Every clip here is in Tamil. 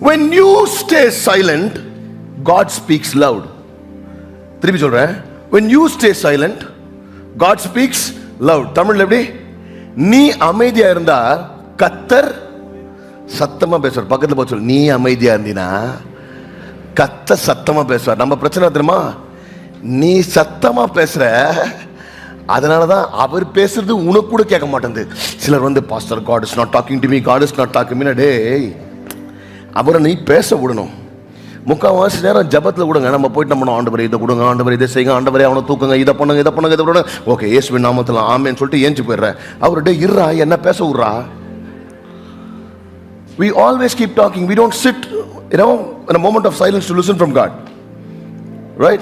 when you stay silent god speaks loud. திருப்பி சொல்றேன் when you stay silent god speaks loud. தமிழ்ல எப்படி? நீ அமைதியா இருந்தா கத்தர் சத்தமா பேசுவார். பக்கத்துல போய் சொல்லு. நீ அமைதியா இருந்தீனா கத்த சத்தமா பேசுவார். நம்ம பிரச்சனை தெரியுமா? நீ சத்தமா பேசுற அதனாலதான் அவர் பேசுறது உனக்கு கூட கேட்க மாட்டேங்குது. சிலர் வந்து pastor God is not talking to me God is not talking me டே அவரை நீ பேச விடணும் முக்கால்வாசி நேரம் ஜபத்தில் கொடுங்க நம்ம போயிட்டு நம்ம ஆண்டவரை இதை கொடுங்க ஆண்டவரை இதை செய்யுங்க ஆண்டவரை அவனை தூக்குங்க இதை பண்ணுங்க இதை பண்ணுங்க இதை பண்ணுங்க ஓகே இயேசுவின் நாமத்தில் ஆமேன்னு சொல்லிட்டு ஏஞ்சி போயிடுறேன் அவர்கிட்ட இருறா என்ன பேச விட்றா? We always keep talking we don't sit you know in in a moment of silence to listen from god. Right?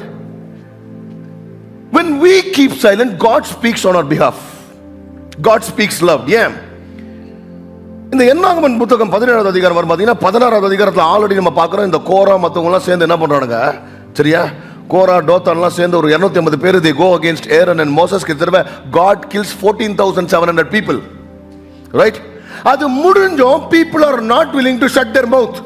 When we keep silent god speaks on our behalf. God ஏன் இந்த என்னாகமன் புத்தகம் பதினேழாவது அதிகாரம் வரும் பார்த்தீங்கன்னா பதினாறாவது அதிகாரத்தில் ஆல்ரெடி நம்ம பார்க்குறோம் இந்த கோரா மற்றவங்களாம் சேர்ந்து என்ன பண்ணுறானுங்க சரியா? கோரா டோத்தான்லாம் சேர்ந்து ஒரு இரநூத்தி ஐம்பது பேர் தி கோ அகேன்ஸ்ட் ஏரன் அண்ட் மோசஸ்க்கு திரும்ப God kills fourteen thousand seven hundred people right அது முடிஞ்சும் people are not willing to shut their mouth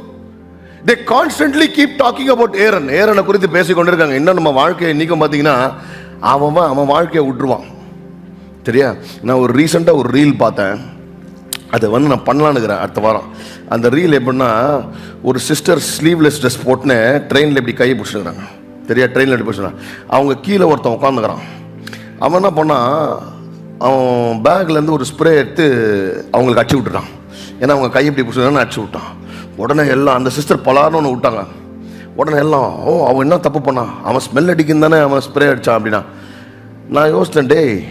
they constantly keep talking about Aaron ஏரனை குறித்து பேசிக் கொண்டிருக்காங்க இன்னும் நம்ம வாழ்க்கையை இன்னைக்கும் பார்த்தீங்கன்னா அவன் அவன் வாழ்க்கையை விட்டுருவான். சரியா? நான் ஒரு ரீசெண்டாக ஒரு ரீல் பார்த்தேன். அதை வந்து நான் பண்ணலான்னு இருக்கிறேன் அடுத்த வாரம். அந்த ரீல் எப்படின்னா ஒரு சிஸ்டர் ஸ்லீவ்லெஸ் ட்ரெஸ் போட்டுன்னு ட்ரெயினில் இப்படி கையை பிடிச்சிருக்கிறாங்க. தெரியா? ட்ரெயினில் இப்படி பிடிச்சிருக்காங்க அவங்க கீழே ஒருத்தன் உட்காந்துக்கிறான் அவன் என்ன பண்ணான் அவன் பேக்லேருந்து ஒரு ஸ்ப்ரே எடுத்து அவங்களுக்கு அடிச்சு விட்டுறான் ஏன்னா அவங்க கை இப்படி பிடிச்சிருக்கான்னு அடிச்சு விட்டான். உடனே எல்லாம் அந்த சிஸ்டர் பலார்னு ஒன்று விட்டாங்க. உடனே எல்லாம் ஓ அவன் என்ன தப்பு பண்ணான்? அவன் ஸ்மெல் அடிக்கும் தானே அவன் ஸ்ப்ரே அடித்தான் அப்படின்னா. நான் யோசித்தேன் டேய்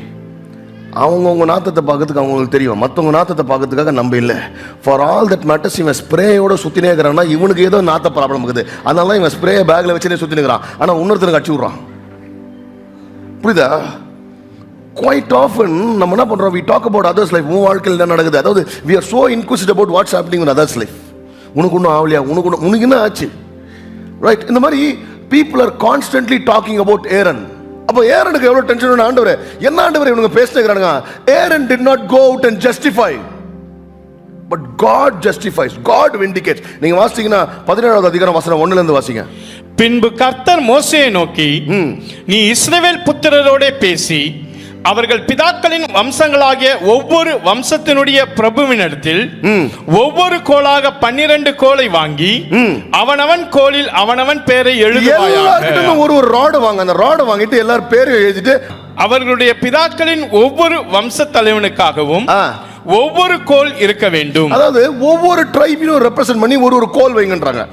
அவங்கவுங்க நாத்தத்தை பார்க்கறதுக்கு அவங்களுக்கு தெரியும். மற்றவங்க நாத்தத்தை பார்க்கறதுக்காக நம்ம இல்லை. ஃபார் ஆல் தட் மேட்டர்ஸ் இவன் ஸ்ப்ரேயோட சுற்றினே இருக்கிறான்னா இவனுக்கு ஏதோ நாத்த ப்ராப்ளம் இருக்குது. அதனால இவன் ஸ்ப்ரே பேக்கில் வச்சுனே சுற்றி நிற்கிறான் ஆனால் இன்னொருத்தனுக்கு அடிச்சு விட்றான். புரியுதா? குவைட் ஆஃபன் நம்ம என்ன பண்ணுறோம் we talk about others life உன் வாழ்க்கையில் என்ன நடக்குது? அதாவது we are so inquisitive about what's happening in others life உனக்கு ஒன்றும் ஆகலையா? உனக்கு ஒன்றும் உனக்கு என்ன ஆச்சு? ரைட் இந்த மாதிரி people are constantly talking about Aaron அப்போ ஏரனுக்கு எவ்வளோ டென்ஷன் ஆண்டவர். என்ன ஆண்டவர் இவனுங்க பேசினுக்கிறானுங்க Aaron did not go out and justify but God justifies God vindicates நீங்க வாசிச்சீங்கன்னா பதினேழாவது அதிகாரம் வசனம் ஒண்ணுல இருந்து வாசிங்க. பின்பு கர்த்தர் மோசேயை நோக்கி நீ இஸ்ரவேல் புத்திரரோடே பேசி அவர்கள் பிதாக்களின் வம்சங்களாகிய ஒவ்வொரு வம்சத்தினுடைய பிரபுவினிடத்தில் ஒவ்வொரு கோலாக பன்னிரண்டு கோலை வாங்கி அவனவன் கோலில் அவனவன் பேரை எழுதுவாயாக. ஒரு ஒரு ராடு வாங்க. அந்த ராடு வாங்கிட்டு எல்லாரும் பேரையும் எழுதிட்டு அவர்களுடைய பிதாக்களின் ஒவ்வொரு வம்ச தலைவனுக்காகவும். ஒவ்வொரு கோல் இருக்க வேண்டும். அதாவது ஒவ்வொரு ட்ரைபிலும் ரெப்ரசென்ட் பண்ணி ஒரு ஒரு கோல் வைங்கன்றாங்க.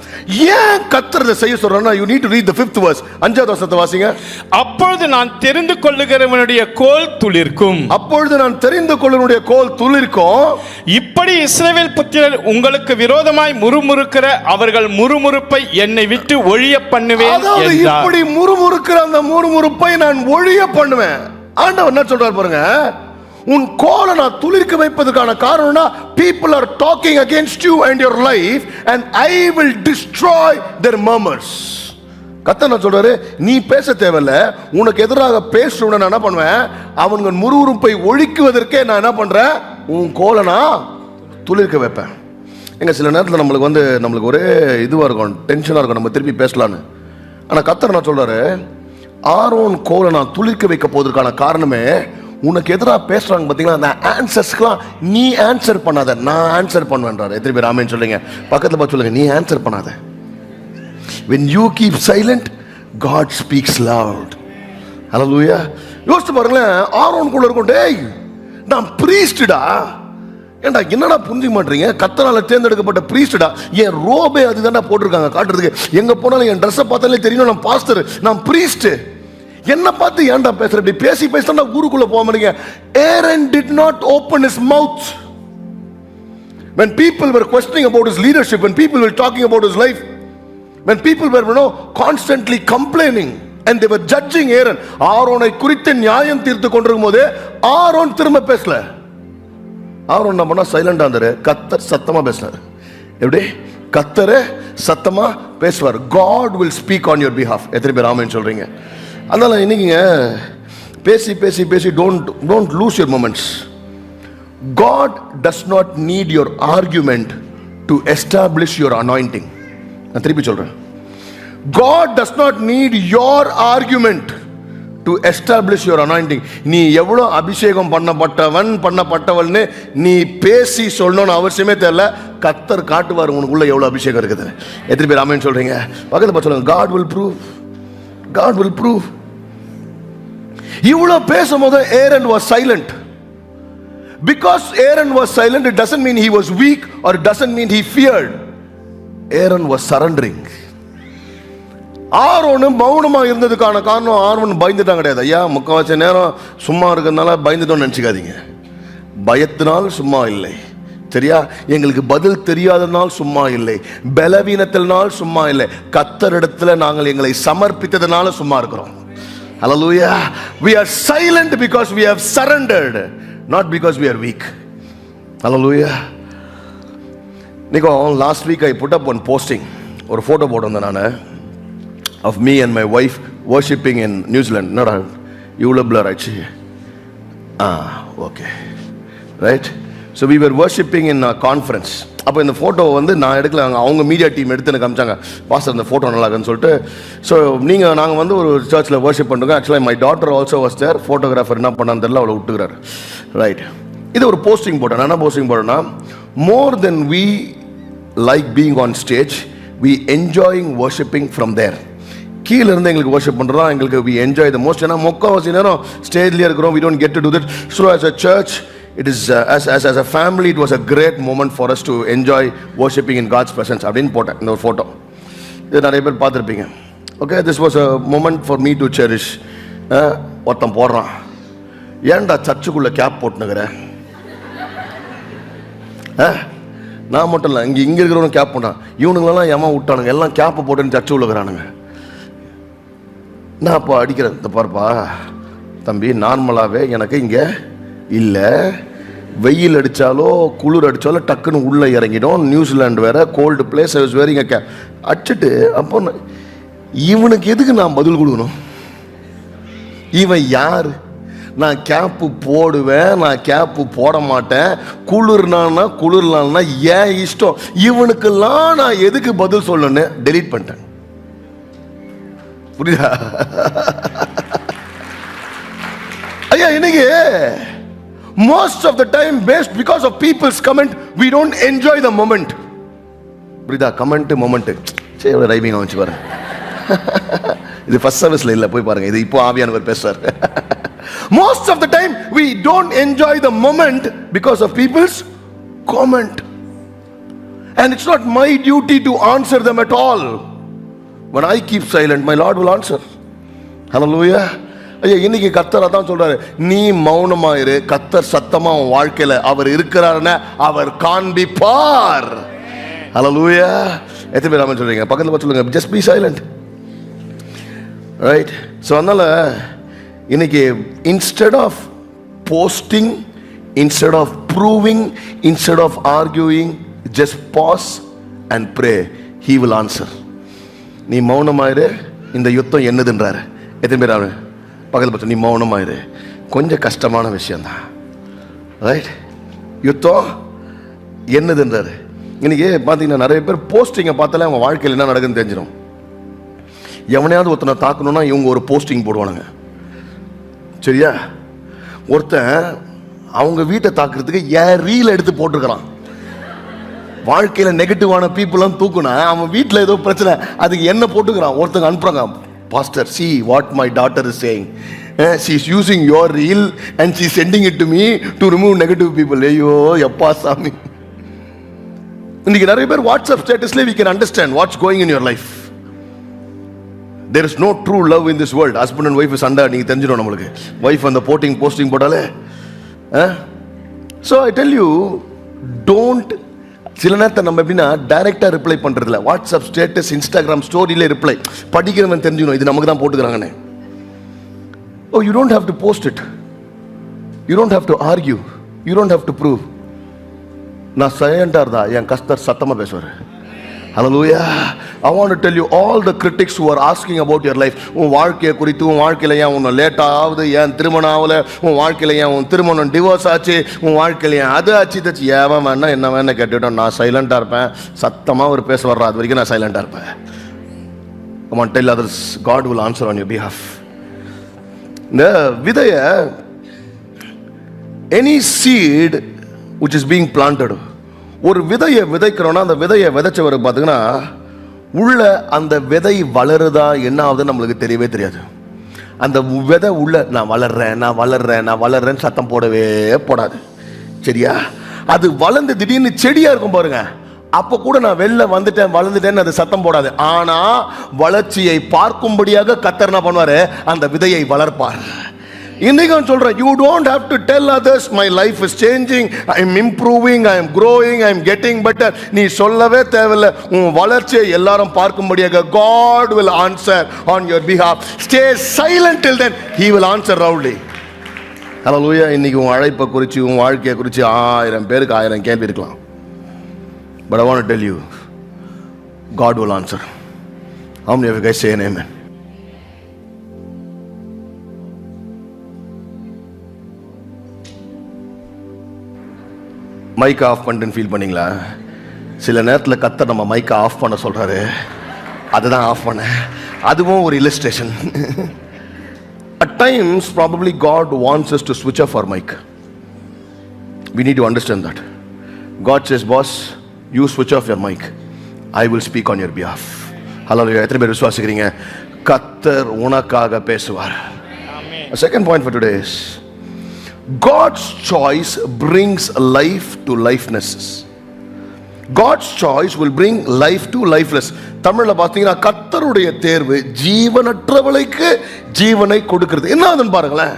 ஏன் கத்துறதை செய்ய சொல்றேன்னா you need to read the fifth verse அஞ்சாவது வசனத்தை வாசிங்க. அப்பொழுது நான் தெரிந்து கொள்ளுகிறவனுடைய கோல் துளிர்க்கும். அப்பொழுது நான் தெரிந்து கொள்ளனுடைய கோல் துளிர்க்கும். இப்படி இஸ்ரவேல் புத்திரர் உங்களுக்கு விரோதமாய் முறுமுறுக்கிற அவர்கள் முறுமுறுப்பை என்னை விட்டு ஒழிய பண்ணுவேன் அதாவது இப்படி முறுமுறுக்கிற அந்த முறுமுறுப்பை நான் ஒழிய பண்ணுவேன். ஆண்டவர் என்ன சொல்றாரு பாருங்க? உன் கோலை நான் துளிர்க்க வைப்பதற்கான காரணம்னா people are talking against you and your life and I will destroy their murmurs கத்த நான் சொல்றாரு? நீ பேச தேவையில்ல. உனக்கு எதிராக பேசுறவன நான் என்ன பண்ணுவேன்? அவனுங்க முறுமுறுப்பை ஒழிக்குவதற்கே நான் என்ன பண்றேன்? உன் கோலை நான் துளிர்க்க வைப்பேன். எங்க சில நேரத்தில் நம்மளுக்கு வந்து நம்மளுக்கு ஒரே இதுவாக இருக்கும் டென்ஷனாக இருக்கும். நம்ம திருப்பி பேசலான்னு. ஆனால் கத்தர் நான் சொல்றாரு? ஆரோன் கோலை நான் துளிர்க்க வைக்க போவதற்கான காரணமே உனக்கு எதிராக பேசுறாங்க பார்த்தீங்களா அந்த ஆன்சர்ஸ்க்குலாம் நீ ஆன்சர் பண்ணாத நான் ஆன்சர் பண்ணுவேன்றார். எத்தனை பேர் ஆமேன்னு சொல்லுங்க. பக்கத்தில் பார்த்து சொல்லுங்க. நீ ஆன்சர் பண்ணாத. When you keep silent God speaks loud hallelujah யோசிச்சு பாருங்களேன். ஆரோன் இருக்கும் டேய் நான் பிரீஸ்டடா ஏன்டா என்னடா புரிஞ்சுக்க மாட்டீங்க? கத்தனால தேர்ந்தெடுக்கப்பட்ட பிரீஸ்டடா என் ரோபே அதுதான்டா போட்டிருக்காங்க காட்டுறதுக்கு. எங்க போனாலும் என் ட்ரெஸ்ஸை பார்த்தாலே தெரியும் நான் பாஸ்டர் நான் பிரீஸ்ட் என்ன பார்த்து ஏன்டா பேசுற? இப்படி பேசி பேசினா ஊருக்குள்ள போக மாட்டீங்க. Aaron did not open his mouth when people were questioning about his leadership when people were talking about his life when people were you know constantly complaining and they were judging Aaron ஆரோனை குறித்து நியாயம் தீர்த்து கொண்டிருக்கும் போது ஆரோன் திரும்ப பேசல. ஆரோன் என்ன பண்ணா சைலண்டா இருந்தாரு? கத்தர் சத்தமா பேசினாரு. எப்படி? கத்தரு சத்தமா பேசுவார். God will speak on your behalf எத்தனை பேர் ஆமேன்னு சொல்றீங்க? அதனால் இன்னைக்குங்க பேசி பேசி பேசி don't don't lose your moments God does not need your argument to establish your anointing நான் திருப்பி சொல்கிறேன் God does not need your argument to establish your anointing நீ எவ்வளோ அபிஷேகம் பண்ணப்பட்டவன் பண்ணப்பட்டவள்னு நீ பேசி சொல்லணும்னு அவசியமே தெரியல. கத்தர் காட்டுவார் உனக்குள்ள எவ்வளோ அபிஷேகம் இருக்குது. எத்தனை பேர் அமேன்னு சொல்கிறீங்க பக்கத்தில் பார்த்து சொல்லுங்கள் God will prove God will prove இவ்வளோ பேசும்போது Aaron was silent because Aaron was silent it doesn't mean he was weak or doesn't mean he feared Aaron was surrendering Aaron மௌனமாக இருந்ததுக்கான காரணம் ஆர்வன் பயந்துட்டான் கிடையாது. ஐயா முக்கால்வாசி நேரம் சும்மா இருக்கிறதுனால பயந்துட்டோம்னு நினச்சிக்காதீங்க. பயத்தினால் சும்மா இல்லை. சரியா எங்களுக்கு பதில் தெரியாதனால் சும்மா இல்லை. பலவீனத்தினால் சும்மா இல்லை. கத்தரிடத்தில் நாங்கள் எங்களை சமர்ப்பித்ததுனால சும்மா இருக்கிறோம். Hallelujah we are silent because we have surrendered not because we are weak hallelujah Nico last week I put up one posting ஒரு ஃபோட்டோ போட்டிருந்தேன் நான் of me and my wife worshipping in New Zealand Zealand இவ்வளோ பிளர் ஆச்சு? ஆ okay right so we were worshipping in conference அப்போ இந்த ஃபோட்டோவை வந்து நான் எடுக்கல. அவங்க- மீடியா டீம் எடுத்து எனக்கு காமிச்சாங்க. பாஸ்டர் இந்த ஃபோட்டோ நல்லா இருக்குன்னு சொல்லிட்டு. ஸோ நீங்கள் நாங்கள் வந்து ஒரு சர்ச்சில் வர்ஷிப் பண்ணுறோம் ஆக்சுவலாக my daughter also was there photographer என்ன பண்ணான்னு தெரியல. அவளை விட்டுக்கிறாரு. ரைட் இது ஒரு போஸ்டிங் போட்டேன். நான் என்ன போஸ்டிங் போட்டேன்னா more then we like being on stage we enjoying worshipping from there கீழேருந்து எங்களுக்கு வர்ஷிப் பண்ணுறோம் எங்களுக்கு வி என்ஜாய் த மோஸ்ட் ஏன்னா முக்கால்வாசி நேரம் ஸ்டேஜ்லேயே இருக்கிறோம். We don't get to do that. So a church it is us us us a family it was a great moment for us to enjoy worshipping in God's God's அப்படின்னு போட்டேன் இந்த ஒரு ஃபோட்டோ இது நிறைய பேர் பார்த்துருப்பீங்க. Okay this was a moment for me to cherish ஒருத்தன் போடுறான். ஏன்டா சர்ச்சுக்குள்ளே கேப் போட்டுனுக்கிற? நான் மட்டும் இல்லை இங்கே இங்கே இருக்கிறவங்க கேப் போட்டான். இவனுங்களெல்லாம் ஏமா விட்டானுங்க? எல்லாம் கேப்பை போட்டுன்னு சர்ச்சு உள்ளுக்கிறானுங்க நான் அப்போ அடிக்கிறேன் இந்த பாருப்பா. தம்பி நார்மலாகவே எனக்கு இங்கே இல்லை வெயில் அடித்தாலோ குளிர் அடித்தாலோ டக்குன்னு உள்ளே இறங்கிடும். நியூசிலாந்து வேற cold place I was wearing K அடிச்சுட்டு அப்போ நான், இவனுக்கு எதுக்கு நான் பதில் கொடுக்கணும்? இவன் யார்? நான் கேப்பு போடுவேன் நான் கேப்பு போட மாட்டேன். குளிர்னான்னா குளிர்லான்னா ஏன் இஷ்டம்? இவனுக்கெல்லாம் நான் எதுக்கு பதில் சொல்லணும்னு டெலீட் பண்ணிட்டேன். புரியுதா? ஐயா இன்னைக்கு most of the time based because of people's comment we don't enjoy the moment புரியுதா கமெண்ட் மொமெண்ட் சரி எவ்வளோ ரைமிங் வச்சு பாருங்க இது ஃபர்ஸ்ட் சர்வீஸ்ல இல்ல போய் பாருங்க இது இப்போ ஆவியானவர் பேசுறார் most of the time we don't enjoy the moment because of people's comment and it's not my duty to answer them at all when I keep silent, my Lord will answer. Hallelujah. ஐயா இன்னைக்கு கத்தர் அதான் சொல்றாரு. நீ மௌனமாயிரு கத்தர் சத்தமா உன் வாழ்க்கையில அவர் இருக்கிறாருன்னு அவர் காண்பிப்பார். லூயா எத்தனை பேர் ஆமென் சொல்றீங்க? பக்கத்துல பார்த்து சொல்லுங்க. Just be silent right so அதனால இன்னைக்கு instead of posting instead of proving instead of arguing just pause and pray he will answer நீ மௌனமாயிரு இந்த யுத்தம் என்னதுன்றாரு. எத்தனை பேர் அவன் பக்கத்தில் பார்த்து நீ மௌனமாயிரு கொஞ்சம் கஷ்டமான விஷயந்தான் ரைட் யுத்தம் என்னதுன்றாரு. இன்னைக்கு பார்த்தீங்கன்னா நிறைய பேர் போஸ்டிங்கை பார்த்தாலே அவங்க வாழ்க்கையில் என்ன நடக்குதுன்னு தெரிஞ்சிடும் எவனையாவது ஒருத்தனை தாக்கணும்னா இவங்க ஒரு போஸ்டிங் போடுவானுங்க. சரியா? ஒருத்தன் அவங்க வீட்டை தாக்குறதுக்கு ஏன் ரீல் எடுத்து போட்டிருக்கிறான். வாழ்க்கையில் நெகட்டிவான பீப்புளெலாம் தூக்குனா அவன் வீட்டில் ஏதோ பிரச்சனை. அதுக்கு என்ன போட்டுக்கிறான்? ஒருத்தங்க அனுப்புகிறாங்க pastor see what my daughter is saying she is using your reel and she sending it to me to remove negative people ஐயோ எப்பா சாமி. இன்னைக்கு நிறைய பேர் WhatsApp ஸ்டேட்டஸ்லேயே we can understand what's going in your life there is no true love in this world husband and wife சண்டை நீங்கள் தெரிஞ்சிடும் நம்மளுக்கு. ஒய்ஃப் அந்த போட்டிங் போஸ்டிங் போட்டாலே so I tell you don't சில நேரத்தை நம்ம எப்படின்னா டைரெக்டாக ரிப்ளை பண்ணுறதில்ல வாட்ஸ்அப் ஸ்டேட்டஸ் இன்ஸ்டாகிராம் ஸ்டோரியிலே ரிப்ளை படிக்கிறவன் தெரிஞ்சுக்கணும் இது நமக்கு தான் போட்டுக்கிறாங்கன்னு. ஓ you don't have to post it you don't have to argue you don't have to prove நான் சைலண்டாக இருந்தா என் கஸ்தர் சத்தமாக பேசுவார். Hallelujah. I want to tell you all the critics who are asking about your life. உன் வாழ்க்கையை குறித்து உன் வாழ்க்கையில் ஏன் உன்னை லேட் ஆகுது? ஏன் திருமணம் ஆகல? உன் வாழ்க்கையில் ஏன் உன் திருமணம் டிவோர்ஸ் ஆச்சு? உன் வாழ்க்கையில ஏன் அது ஆச்சு? தச்சு ஏவன் வேணா என்ன வேணா கேட்டுட்டோம். நான் சைலண்டாக இருப்பேன். சத்தமாக ஒரு பேச வர்ற அது வரைக்கும் நான் சைலண்டாக இருப்பேன். Come tell tell others, God answer answer you your behalf. இந்த விதைய any seed which is being planted ஒரு விதையை விதைக்கிறோன்னா அந்த விதையை விதைச்சவர் பார்த்தீங்கன்னா உள்ள அந்த விதை வளருதா என்ன ஆகுதுன்னு நம்மளுக்கு தெரியவே தெரியாது. அந்த விதை உள்ள நான் வளர்றேன் நான் வளர்றேன் நான் வளர்றேன்னு சத்தம் போடவே போடாது. சரியா? அது வளர்ந்து திடீர்னு செடியாக இருக்கும் பாருங்க. அப்போ கூட நான் வெளில வந்துட்டேன் வளர்ந்துட்டேன்னு அது சத்தம் போடாது. ஆனால் வளர்ச்சியை பார்க்கும்படியாக கத்தர் என்ன பண்ணுவார்? அந்த விதையை வளர்ப்பார். இன்னைக்கு நான் சொல்றேன் you don't have to tell others my life is changing I am improving I am growing I am getting better நீ சொல்லவே தேவையில்லை. உன் வளர்ச்சியை எல்லாரும் பார்க்கும்படியாக God will answer on your behalf stay silent till then he will answer loudly hallelujah இன்னைக்கு உன் அழைப்பை குறித்து உன் வாழ்க்கையை குறித்து ஆயிரம் பேருக்கு ஆயிரம் கேள்வி இருக்கலாம். But I want tell you God will answer How many guy say name say amen? Mic off பண்ணிட்டுன்னு feel பண்ணீங்களா சில நேரத்தில் கத்த நம்ம மைக்கை ஆஃப் பண்ண சொல்றாரு அதுதான் ஆஃப் பண்ணேன் அதுவும் ஒரு illustration At times, probably God wants us to switch off our mic. We need to understand that. God says, Boss, you switch off your mic. I will speak on your behalf. Hallelujah. எத்தனை பேர் விசுவாசிக்கிறீங்க கத்தர் உனக்காக பேசுவார் second point for today is God's choice brings life to lifenesses. God's choice will bring life to lifeless. தமிழ்ல பார்த்தீங்கன்னா கத்தருடைய தேர்வு ஜீவனற்றவளைக்கு ஜீவனை கொடுக்கிறது. என்ன ஆகுதுன்னு பாருங்களேன்.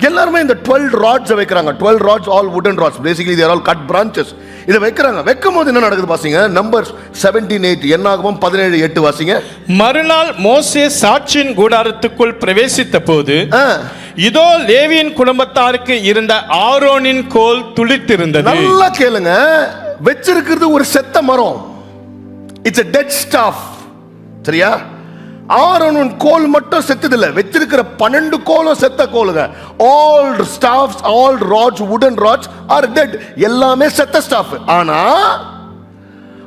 எல்லாருமே இந்த டுவெல் ராட்ஸ் வைக்கிறாங்க. Twelve rods all wooden rods basically they're all cut branches இதை வைக்கிறாங்க. வைக்கும் போது என்ன நடக்குது பாத்தீங்க? நம்பர் செவன்டீன் எயிட் என்னாகவும் பதினேழு எட்டு வாசிங்க. மறுநாள் மோசே சாட்சியின் கூடாரத்துக்குள் பிரவேசித்த போது இதோ லேவியின் குடும்பத்தாருக்கு இருந்த ஆரோனின் கோல் துளித்திருந்தது. நல்லா கேளுங்க. வச்சிருக்கிறது ஒரு செத்த மரம். இட்ஸ் a டெட் ஸ்டாஃப் சரியா? ஆரோனின் கோல் மட்டும் செத்ததில்ல. வச்சிருக்கிற பன்னெண்டு கோலும் செத்த கோலுங்க all staffs all rods wooden rods are dead எல்லாமே செத்த ஸ்டாஃப் ஆனா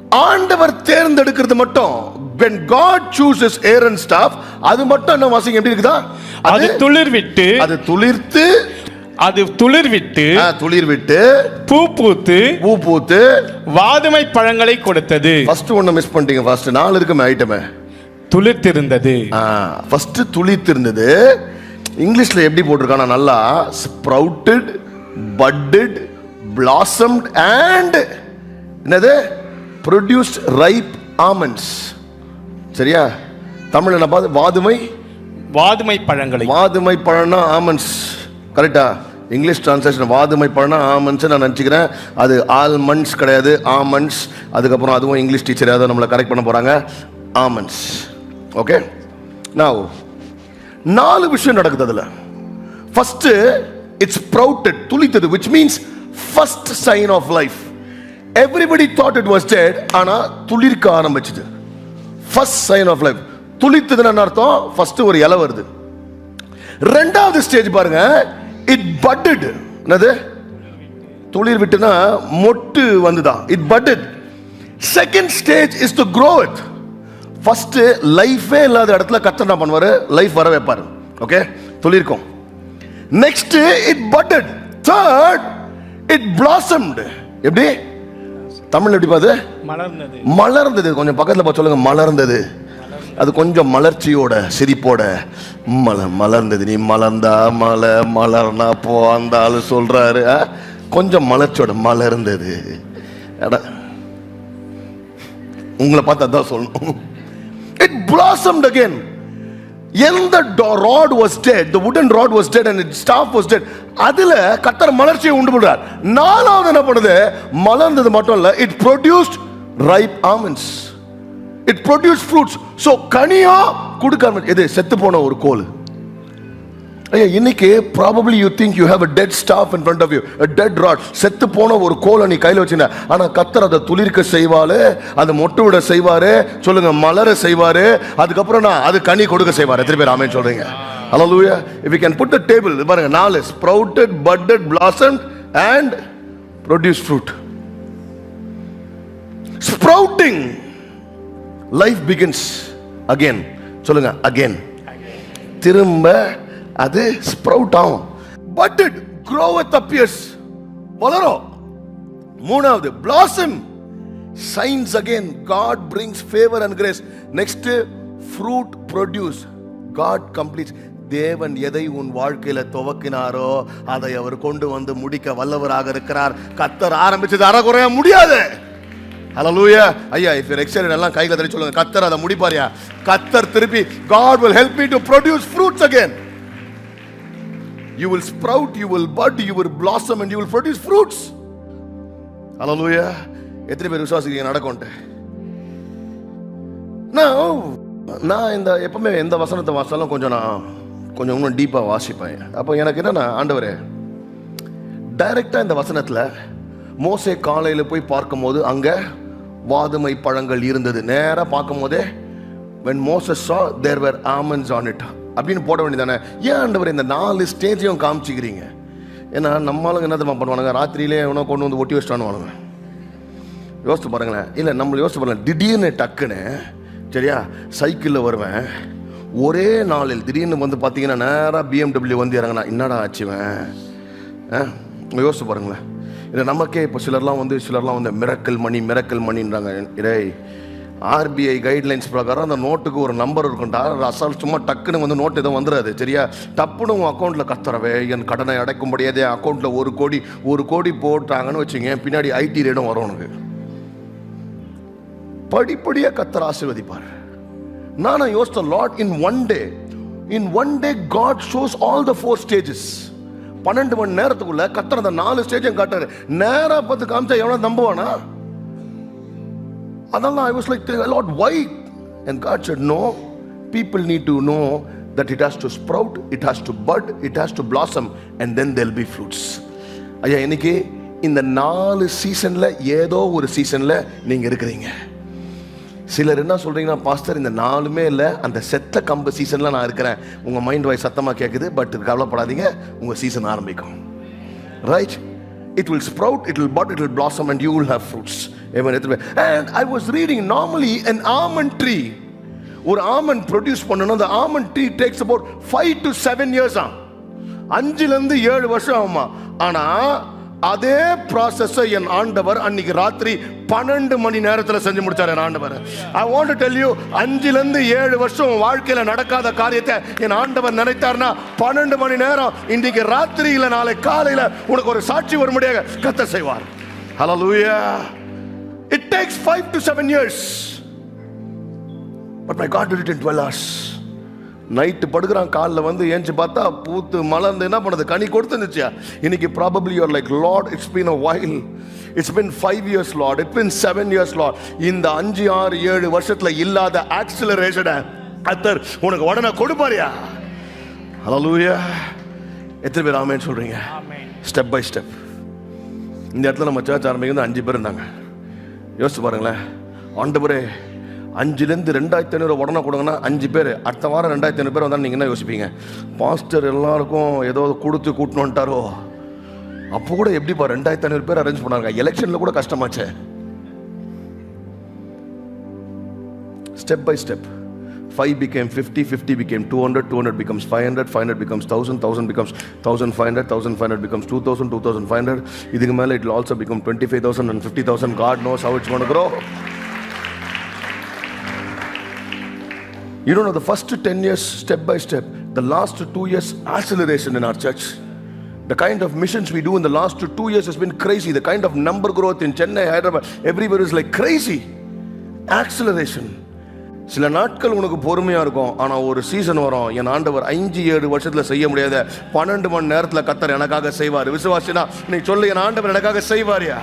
ஆண்டவர் தேர்ந்தெடுக்கிறது மட்டும். When god chooses aaron staff அது மட்டும் என்ன வாசிங்க எப்படி இருக்குதா? அது அது துளிர்விட்டு அது துளிர்த்து அது துளிர்விட்டு ஆ, துளிர் விட்டு பூ பூத்து பூ பூத்து வாதுமை பழங்களை கொடுத்தது. ஃபர்ஸ்ட் ஒன்னு மிஸ் பண்ணிட்டீங்க ஃபர்ஸ்ட் நாலு இருக்குமே ஐட்டமே துளிர்த்திருந்தது. ஃபர்ஸ்ட் துளித்து இருந்தது இங்கிலீஷ்ல எப்படி போட்டிருக்கானா நல்லா ஸ்ப்ரவுட்டட் பட்டட் blossomed அண்ட் என்னது? ப்ரொடியூஸ்ட் ரைப் ஆமண்ட்ஸ் சரியா? தமிழ் என்ன பார்த்து? வாதுமை வாதுமை பழங்களை. வாதுமை பழம்னா ஆமன்ஸ் கரெக்டா இங்கிலீஷ் டிரான்ஸ்லேஷன் வாதுமை பழம்னா ஆமன்ஸ் நான் நினச்சிக்கிறேன். அது ஆல்மண்ட்ஸ் கிடையாது ஆமண்ட்ஸ் அதுக்கப்புறம் அதுவும் இங்கிலீஷ் டீச்சர் ஏதாவது நம்மளை கரெக்ட் பண்ண போகிறாங்க ஆமண்ட்ஸ் ஓகே நான் நாலு விஷயம் நடக்குது அதில். First it's sprouted துளித்தது which means first sign of life everybody thought it was dead ஆனால் துளிர்க்க ஆரம்பிச்சது. ஃபர்ஸ்ட் சைன் ஆஃப் லைஃப் துளித்ததுன்னு அர்த்தம்? ஃபர்ஸ்ட் ஒரு இலை வருது. ரெண்டாவது ஸ்டேஜ் பாருங்க இட் பட்டட் என்னது? துளிர் விட்டுனா மொட்டு வந்துதான் it budded second stage is to grow it first லைஃபே இல்லாத இடத்துல கத்தர் என்ன பண்ணுவாரு? லைஃப் வர வைப்பாரு. Okay துளிர்க்கும். Next it budded third it blossomed எப்படி? தமிழ் எப்படி பாது மலர்ந்தது. மலர்ந்தது. கொஞ்சம் பக்கத்துல போய் சொல்லுங்க. மலர்ந்தது. அது கொஞ்சம் மலர்ச்சியோட சிரிப்போட மல மலர்ந்தது நீ மலர்ந்தா மலை மலர்னா போ அந்த சொல்றாரு. ஆ? கொஞ்சம் மலர்ச்சியோட மலர்ந்தது எடா உங்களை பார்த்து அதான் சொல்லணும். இட் blossomed அகேன் எந்த rod was dead the wooden rod was dead and staff was dead அதுல கத்தர் மலர்ச்சியை உண்டு பண்றார் நாலாவது என்ன பண்ணுது? மலர்ந்தது மட்டும் இல்ல it produced ripe almonds it produce fruits so கனியா கொடுக்க எது இது செத்து போன ஒரு கோல் ஐயா இன்னைக்கு probably you think you have a dead staff in front of you a dead rod. செத்து போன ஒரு கோலை நீ கையில் வச்சிருந்த ஆனால் கத்தர் அதை துளிர்க்க செய்வாரு அதை மொட்டு விட செய்வாரு சொல்லுங்க மலர செய்வாரு அதுக்கப்புறம் நான் அது கனி கொடுக்க செய்வார். எத்தனை பேர் சொல்கிறீங்க சொல்றீங்க? Hallelujah if you can put a table இது பாருங்க நாலு sprouted budded blossom and produce fruit sprouting life begins again. சொல்லுங்க again. திரும்ப அது ஸ்ப்ரவுட் ஆகும். பட் இட் க்ரோவத் அப்பியர்ஸ் வளரும். மூணாவது blossom signs again God brings favour and grace next fruit produce God completes தேவன் எதை உன் வாழ்க்கையில துவக்கினாரோ அதை அவர் கொண்டு வந்து முடிக்க வல்லவராக இருக்கிறார். கத்தர் ஆரம்பிச்சது அறகுறைய முடியாது. ஹலலூயா ஐயா இஃப் யூர் எக்ஸைட் எல்லாம் கையில தள்ளி சொல்லுங்க. கத்தர் அதை முடிப்பாரியா கத்தர் திருப்பி God will help me to produce fruits again you will sprout you will bud you will blossom and you will produce fruits hallelujah எத்தனை பேர் விசுவாசிக்கிறீங்க? நடக்கும்ட்டு நான் நான் இந்த எப்பவுமே எந்த வசனத்தை வாசித்தாலும் கொஞ்சம் நான் கொஞ்சம் இன்னும் டீப்பாக வாசிப்பேன். அப்போ எனக்கு என்னென்னா ஆண்டவரே டைரக்டாக இந்த வசனத்தில் மோசே காலையில் போய் பார்க்கும்போது அங்கே வாதுமை பழங்கள் இருந்தது. நேராக பார்க்கும்போதே வென் மோசஸ் சா தேர் வேர் ஆமன்ஸ் ஆன் இட் அப்படின்னு போட வேண்டியதானே? ஏன் ஆண்டவர் இந்த நாலு ஸ்டேஜையும் காமிச்சிக்கிறீங்க? ஏன்னா நம்மளுக்கு என்ன தெரியுமா பண்ணுவானுங்க? ராத்திரியிலே எவனோ கொண்டு வந்து ஒட்டி வச்சிட்டானுவானுங்க யோசித்து பாருங்களேன். இல்லை நம்மளை யோசித்து பாருங்களேன். திடீர்னு டக்குன்னு சரியா சைக்கிளில் வருவேன். ஒரே நாளில் திடீர்னு வந்து பார்த்தீங்கன்னா நேராக பிஎம்டபிள்யூ வந்து இறங்கினா என்னடா ஆச்சுவேன் ஆ யோசிச்சு பாருங்களேன். இல்லை நமக்கே இப்போ சிலர்லாம் வந்து சிலர்லாம் வந்து மிரக்கல் மணி மிரக்கல் மணின்றாங்க இடேய் ஆர்பிஐ கைட்லைன்ஸ் பிரகாரம் அந்த நோட்டுக்கு ஒரு நம்பர் இருக்கும்டா அசால் சும்மா டக்குன்னு வந்து நோட்டு எதுவும் வந்துடாது சரியா? டப்புன்னு உன் அக்கௌண்ட்டில் கத்துறவே என் கடனை அடைக்கும்படியாதே அக்கௌண்ட்டில் ஒரு கோடி ஒரு கோடி போட்டாங்கன்னு வச்சுங்க பின்னாடி ஐடி ரேடும் வரும் உனக்கு. படிப்படியாக கத்தர் ஆசீர்வதிப்பார். நான் யோசித்த Lord in one day in one day God shows all the four stages பன்னெண்டு மணி நேரத்துக்குள்ள கத்தர் அந்த நாலு ஸ்டேஜையும் காட்டுறாரு. நேரா பார்த்து காமிச்சா எவ்வளோ நம்புவானா? அதெல்லாம் I was like lord why and God said no people need to know that it has to sprout it has to bud it has to blossom and then they'll be fruits ஐயா இன்னைக்கு இந்த நாலு சீசன்ல ஏதோ ஒரு சீசன்ல நீங்க இருக்கிறீங்க. சிலர் என்ன சொல்கிறீங்கன்னா பாஸ்டர் இந்த நாலுமே இல்லை. அந்த செத்த கம்பு சீசனில் நான் இருக்கிறேன். உங்கள் மைண்ட் வாய்ஸ் சத்தமாக கேட்குது பட் கவலைப்படாதீங்க. உங்கள் சீசன் ஆரம்பிக்கும். Right it will sprout it will bud it will blossom and you will have fruits. Amen. and i was reading normally an almond tree. ஒரு ஆமன் ப்ரொடியூஸ் பண்ணணும் அந்த Amen tree takes about five to seven years ஆகும். அஞ்சுலேருந்து ஏழு வருஷம் ஆகுமா? ஆனால் அதே ப்ராசஸ் என் ஆண்டவர் அன்னைக்கு ராத்திரி பன்னெண்டு மணி நேரத்தில் செஞ்சு முடிச்சார் என் ஆண்டவர். ஐ வாண்ட் டெல் யூ அஞ்சுலேருந்து ஏழு வருஷம் உன் நடக்காத காரியத்தை என் ஆண்டவர் நினைத்தார்னா பன்னெண்டு மணி நேரம் இன்றைக்கு இல்லை நாளை காலையில் உனக்கு ஒரு சாட்சி வரும்படியாக கத்த செய்வார். Hallelujah it takes five to seven years but my God it in twelve hours night படுக்கிறான் காலில் வந்து ஏஞ்சி பார்த்தா பூத்து மலர்ந்து என்ன பண்ணுது? கனி கொடுத்துருந்துச்சியா? இன்னைக்கு probably you're like Lord it's been a while it's been five years Lord it been seven years Lord இந்த அஞ்சு ஆறு ஏழு வருஷத்துல இல்லாத ஆக்சிலரேஷனை கத்தர் உனக்கு உடனே கொடுப்பாரியா? ஹalleluya எத்தனை பேர் ஆமேன்னு சொல்றீங்க? ஸ்டெப் பை ஸ்டெப் இந்த இடத்துல நம்ம சர்ச் ஆரம்பிக்கிறது அஞ்சு பேர் இருந்தாங்க. யோசிச்சு பாருங்களேன். ஆண்டவரே அஞ்சுலேருந்து ரெண்டாயிரத்தி ஐநூறு உடனே கொடுங்கன்னா அஞ்சு பேர். அடுத்த வாரம் ரெண்டாயிரத்தி ஐநூறு பேர் வந்தால் நீங்கள் என்ன யோசிப்பீங்க. பாஸ்டர் எல்லாருக்கும் ஏதோ கொடுத்து கூட்டின்னு வந்துட்டாரோ? அப்போ கூட எப்படிப்பா ரெண்டாயிரத்தி ஐநூறு பேர் அரேஞ்ச் பண்ணாங்க? எலெக்ஷனில் கூட கஷ்டமாச்சே. Step by step five become fifty fifty become two hundred two hundred becomes five hundred five hundred becomes thousand thousand becomes thousand five hundred thousand five hundred becomes two thousand two thousand five hundred இதுக்கு மேலே it also become twenty five thousand and fifty thousand God knows how it's you don't know the first 10 years step by step the last two years acceleration in our church the kind of missions we do in the last two years has been crazy the kind of number growth in chennai hyderabad everywhere is like crazy acceleration சில நாட்கள் உனக்கு பொறுமையா இருக்கும் ஆனா ஒரு சீசன் வரும் என் ஆண்டவர் அஞ்சு ஏழு வருஷத்துல செய்ய முடியாத பன்னெண்டு மணி நேரத்துல கத்தர் எனக்காக செய்வார் விசுவாசினா நீ சொல்லு என் ஆண்டவர் எனக்காக செய்வாரியா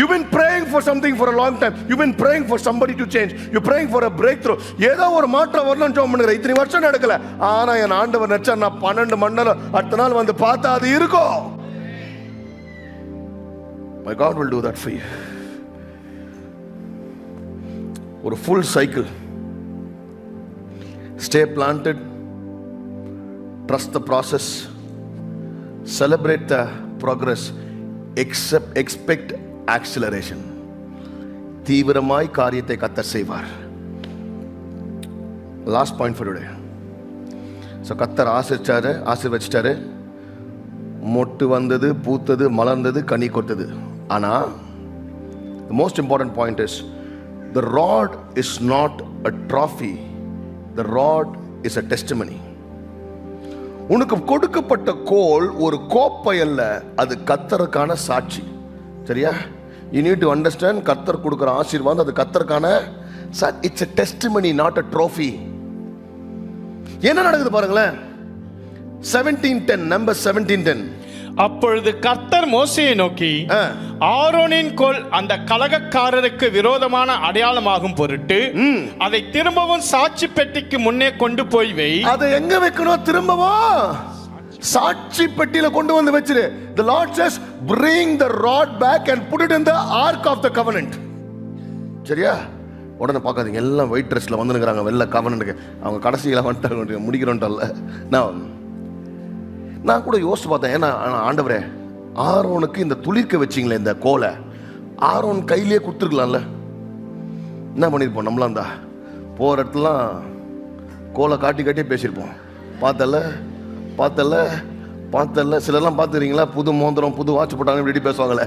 you been praying praying for for a long time you been praying for somebody to change you praying for a breakthrough ஏதோ ஒரு மாற்றம் வரணும்னு ஜோம் பண்ணுற இத்தனை வருஷம் நடக்கல. ஆனால் என் ஆண்டவர் நினச்சா நான் பன்னெண்டு மண்டலம் அடுத்த நாள் வந்து பார்த்தா அது இருக்கும். My God will do that for ஒரு full cycle stay planted trust the process celebrate the progress except expect acceleration தீவிரமாய் காரியத்தை கத்தர் செய்வார். Last point for today so கத்தர் ஆசிரிச்சாரு ஆசீர்வச்சிட்டாரு. மொட்டு வந்தது பூத்தது மலர்ந்தது கனி கொத்தது. ஆனால் the most important point is the rod is not a trophy the rod is a testimony. உனக்கு கொடுக்கப்பட்ட கோல் ஒரு கோப்பை அல்ல அது கத்தருக்கான சாட்சி. சரியா? யூ நீட் டு அண்டர்ஸ்டாண்ட் கத்தர் கொடுக்குற ஆசீர்வாதம் அது கத்தருக்கான it's a testimony not a trophy. என்ன நடக்குது பாருங்களேன்? Seventeen ten number seventeen ten அப்பொழுது கர்த்தர் மோசையை நோக்கி ஆரோனின் கோல் அந்த கலகக்காரருக்கு விரோதமான அடையாளமாகும் பொருட்டு அதை திரும்பவும் சாட்சி பெட்டிக்கு முன்னே கொண்டு போய் வை. அதை எங்க வைக்கணும்? திரும்பவா? சாட்சி பெட்டியில கொண்டு வந்து வச்சிரு. The Lord says bring the rod back and put it in the ark of the covenant. சரியா? உடனே பார்க்காதீங்க எல்லாம் ஒயிட் ட்ரெஸ்ல வந்துருக்கிறாங்க வெள்ள கவனனுக்கு அவங்க கடைசியில வந்துட்டாங்க முடிக்கிறோன்ட்டல்ல நான் நான் கூட யோசிச்சு பார்த்தேன் ஏன்னா ஆண்டவரே ஆரோனுக்கு இந்த துளிர்க்க வச்சிங்களே இந்த கோலை. ஆரோன் கையிலேயே கொடுத்துருக்கலாம்ல. என்ன பண்ணியிருப்போம் நம்மளாம் தான். போகிற இடத்துலாம் கோலை காட்டி காட்டியே பேசியிருப்போம். பார்த்தல பார்த்தல பார்த்தல. சிலர்லாம் பார்த்துக்கிறீங்களா? புது மோந்திரம் புது வாட்ச் போட்டாங்க இப்படி பேசுவாங்களே.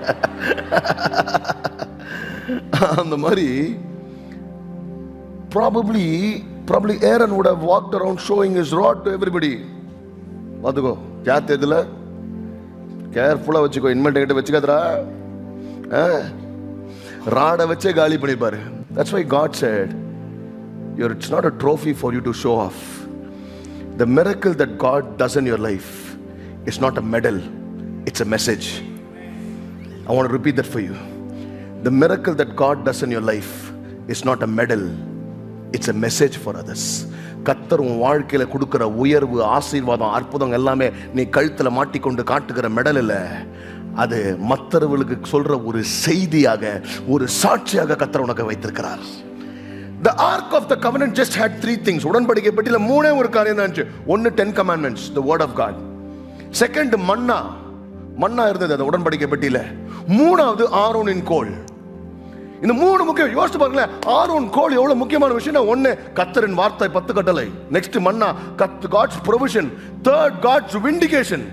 அந்த மாதிரி probably probably Aaron would have walked around showing his rod to everybody. பார்த்துக்கோ ஜாத்து இதில் கேர்ஃபுல்லாக வச்சுக்கோ இன்மெண்ட் கிட்ட வச்சுக்காதரா ராடை வச்சே காலி பண்ணிப்பாரு. That's why God said your it's not a trophy for you to show off the miracle that God does in your life is not a medal, it's a message. I want to repeat that for you. The miracle that God does in your life is not a it's a message for others கத்தர் உன் வாழ்க்கையில் கொடுக்குற உயர்வு ஆசீர்வாதம் அற்புதம் எல்லாமே நீ கழுத்தில் மாட்டிக்கொண்டு காட்டுகிற மெடல் இல்லை அது மற்றவர்களுக்கு சொல்கிற ஒரு செய்தியாக ஒரு சாட்சியாக கத்தர் உனக்கு வைத்திருக்கிறார் the ark of the Covenant just had three things உடன்படிக்கை பெட்டியில மூணே ஒரு காரியம் தான் இருந்துச்சு. ஒன்னு ten commandments the word of God second manna. மன்னா இருந்தது அந்த உடன்படிக்கை பெட்டியில் மூணாவது ஆரோனின் கோல் இந்த மூணு முக்கியம் யோசிச்சு பாருங்களேன். ஆரோன் கோல் எவ்வளவு முக்கியமான விஷயம் ஒன்னு கத்தரின் வார்த்தை பத்து கட்டளை. Next manna. கத் God's provision third God's vindication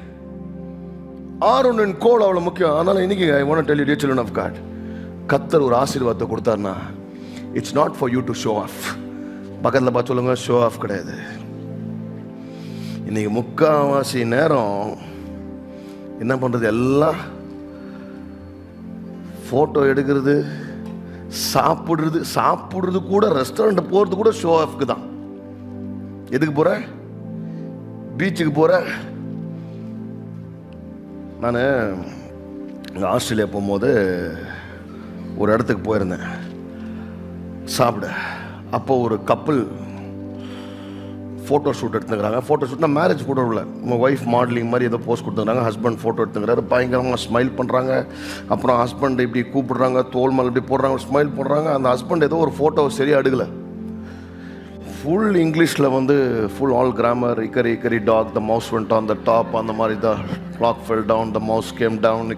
ஆரோனின் கோல் அவ்வளவு முக்கியம். அதனால இன்னைக்கு I want tell you reach of God கத்தர் ஒரு ஆசீர்வாதத்தை கொடுத்தாருன்னா it's not for you to show off பக்கத்தில் பார்த்து சொல்லுங்க ஷோ ஆஃப் கிடையாது. இன்னைக்கு முக்காவாசி நேரம் என்ன பண்ணுறது எல்லாம் ஃபோட்டோ எடுக்கிறது சாப்பிடுறது சாப்பிட்றது கூட ரெஸ்டாரண்ட் போகிறது கூட ஷோ ஆஃப்க்கு தான். எதுக்கு போகிற பீச்சுக்கு போகிற நான் இங்கே ஆஸ்திரேலியா போகும்போது ஒரு இடத்துக்கு போயிருந்தேன். சாப்பிட. அப்போ ஒரு கப்பல் ஃபோட்டோ ஷூட் எடுத்துக்கிறாங்க. ஃபோட்டோ ஷூட்னா மேரேஜ் கூட இல்லை உங்கள் ஒய்ஃப் மாடலிங் மாதிரி ஏதோ போஸ்ட் கொடுத்துக்கிறாங்க. ஹஸ்பண்ட் ஃபோட்டோ எடுத்துக்கிறாரு. பயங்கரமாக ஸ்மைல் பண்ணுறாங்க அப்புறம் ஹஸ்பண்ட் இப்படி கூப்பிடுறாங்க. தோல் மேல் இப்படி போடுறாங்க. ஸ்மைல் போடுறாங்க. அந்த ஹஸ்பண்ட் ஏதோ ஒரு ஃபோட்டோ சரியாக எடுக்கலை. ஃபுல் இங்கிலீஷில் வந்து full all grammar hickory hickory dock the mouse went on the top அந்த மாதிரி the clock fell down the mouse came down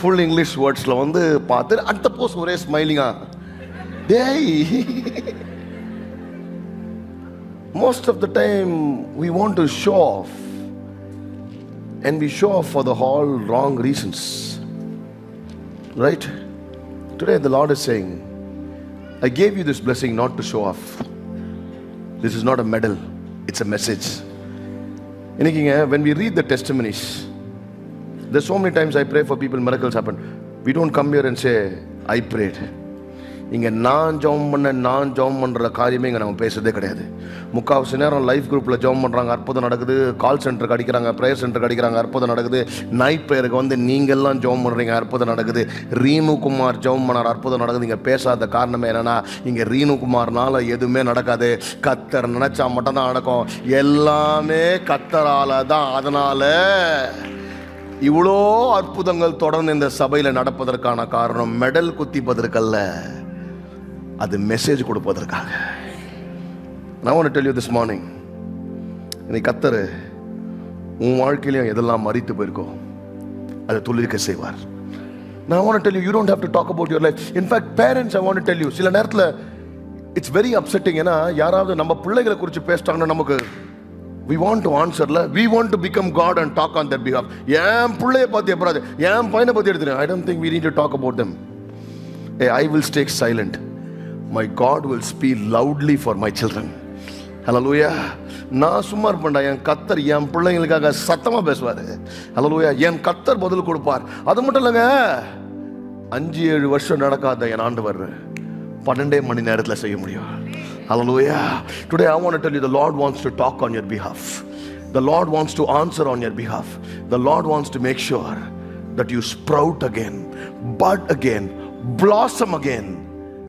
full English வேர்ட்ஸில் வந்து பார்த்து அடுத்த போஸ் ஒரே ஸ்மைலிங்காக டேய் most of the time we want to show off and we show off for the all wrong reasons right today the lord is saying i gave you this blessing not to show off this is not a medal it's a message இன்னைக்குங்க when we read the testimonies there's so many times i pray for people miracles happen we don't come here and say i prayed இங்கே நான் ஜெபம் பண்ண நான் ஜெபம் பண்ணுற காரியமே இங்கே நம்ம பேசுறதே கிடையாது. முக்கால்வாசி நேரம் லைஃப் குரூப்பில் ஜெபம் பண்ணுறாங்க அற்புதம் நடக்குது கால் சென்டருக்கு அடிக்கிறாங்க ப்ரேயர் சென்டருக்கு அடிக்கிறாங்க அற்புதம் நடக்குது. நைட் ப்ரேயருக்கு வந்து நீங்கள்லாம் ஜெபம் அற்புதம் நடக்குது. ரீணுகுமார் ஜெபம் பண்ணார் அற்புதம் நடக்குது. இங்கே பேசாத காரணமே என்னென்னா இங்கே ரீணுகுமார்னால் எதுவுமே நடக்காது. கத்தர் நினச்சா மட்டும்தான் நடக்கும். எல்லாமே கத்தரால் தான் அதனால் இவ்வளோ அற்புதங்கள் தொடர்ந்து இந்த சபையில் நடப்பதற்கான காரணம் மெடல் குத்திப்பதற்கல்ல. அது மெசேஜ் கொடுப்பதற்காக. நான் டெல் யூ திஸ் மார்னிங் இன்னைக்கு கத்தர் உன் வாழ்க்கையிலையும் எதெல்லாம் மறித்து போயிருக்கோ அதை துளிர்க்க செய்வார். நான் want tell you you don't have to talk about your life in fact parents I want tell you சில நேரத்தில் இட்ஸ் வெரி அப்செட்டிங் ஏன்னா யாராவது நம்ம பிள்ளைகளை குறித்து பேசிட்டாங்கன்னா நமக்கு we want to ஆன்சர்ல we want to become God and talk on that behalf என் பிள்ளைய பார்த்து எப்படாது என் பையனை பற்றி எடுத்துருங்க I don't think we need to talk about them uh I will stay silent my God will speak loudly for my children hallelujah நான் சும்மா இருப்பேன்டா என் கத்தர் என் பிள்ளைங்களுக்காக சத்தமாக பேசுவார் ஹலோ லூயா என் கத்தர் பதில் கொடுப்பார் அது மட்டும் இல்லைங்க அஞ்சு ஏழு வருஷம் நடக்காத என் ஆண்டு வர்ற பன்னெண்டே மணி நேரத்தில் செய்ய முடியும் hello hallelujah today I want tell you the Lord wants to talk on your behalf the Lord wants to answer on your behalf the Lord wants to make sure that you sprout again bud again blossom again